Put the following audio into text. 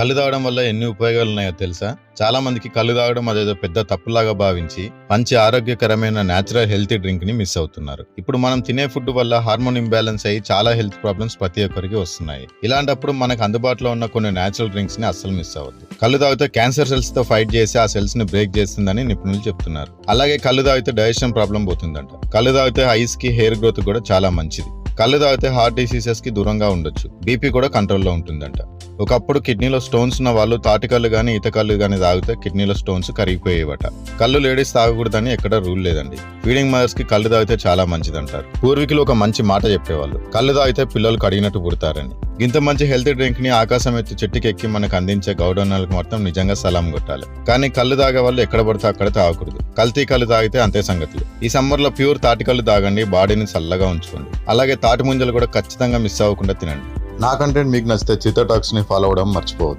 కళ్ళు తాగడం వల్ల ఎన్ని ఉపయోగాలు ఉన్నాయో తెలుసా? చాలా మందికి కళ్ళు తాగడం అదేదో పెద్ద తప్పులాగా భావించి మంచి ఆరోగ్యకరమైన నేచురల్ హెల్తీ డ్రింక్ని మిస్ అవుతున్నారు. ఇప్పుడు మనం తినే ఫుడ్ వల్ల హార్మోన్ ఇంబ్యాలెన్స్ అయ్యి చాలా హెల్త్ ప్రాబ్లమ్స్ ప్రతి ఒక్కరికి వస్తున్నాయి. ఇలాంటప్పుడు మనకు అందుబాటులో ఉన్న కొన్ని నేచురల్ డ్రింక్స్ని అస్సలు మిస్ అవ్వద్దు. కళ్ళు తాగితే క్యాన్సర్ సెల్స్తో ఫైట్ చేసి ఆ సెల్స్ని బ్రేక్ చేస్తుందని నిపుణులు చెప్తున్నారు. అలాగే కళ్ళు తాగితే డైజెషన్ ప్రాబ్లం పోతుందంట. కళ్ళు తాగితే ఐస్కి హెయిర్ గ్రోత్ కూడా చాలా మంచిది. కళ్ళు తాగితే హార్ట్ డిసీజెస్కి దూరంగా ఉండొచ్చు. బీపీ కూడా కంట్రోల్లో ఉంటుందంట. ఒకప్పుడు కిడ్నీలో స్టోన్స్ ఉన్న వాళ్ళు తాటికల్లు కానీ ఈత కళ్ళు కానీ తాగితే కిడ్నీలో స్టోన్స్ కరిగిపోయేవట. కళ్ళు లేడీస్ తాగకూడదని ఎక్కడ రూల్ లేదండి. ఫీడింగ్ మదర్స్కి కళ్ళు తాగితే చాలా మంచిదంటారు. పూర్వీకులు ఒక మంచి మాట చెప్పేవాళ్ళు. కళ్ళు తాగితే పిల్లలు కడిగినట్టు పుడతారని. ఇంత మంచి హెల్త్ డ్రింక్ని ఆకాశం ఎత్తి చెట్టుకి ఎక్కి మనకు అందించే గౌడవనాలకు మొత్తం నిజంగా సలాం కొట్టాలి. కానీ కళ్ళు తాగే వాళ్ళు ఎక్కడ పడితే అక్కడ తాగకూడదు. కల్తీ కళ్ళు తాగితే అంతే సంగతులు. ఈ సమ్మర్లో ప్యూర్ తాటి కళ్ళు తాగండి బాడీని చల్లగా ఉంచుకోండి. అలాగే తాటి ముంజలు కూడా ఖచ్చితంగా మిస్ అవ్వకుండా తినండి. నా కంటెంట్ మీకు నచ్చితే చిత్త టాక్స్ని ఫాలో అవడం మర్చిపోవద్దు.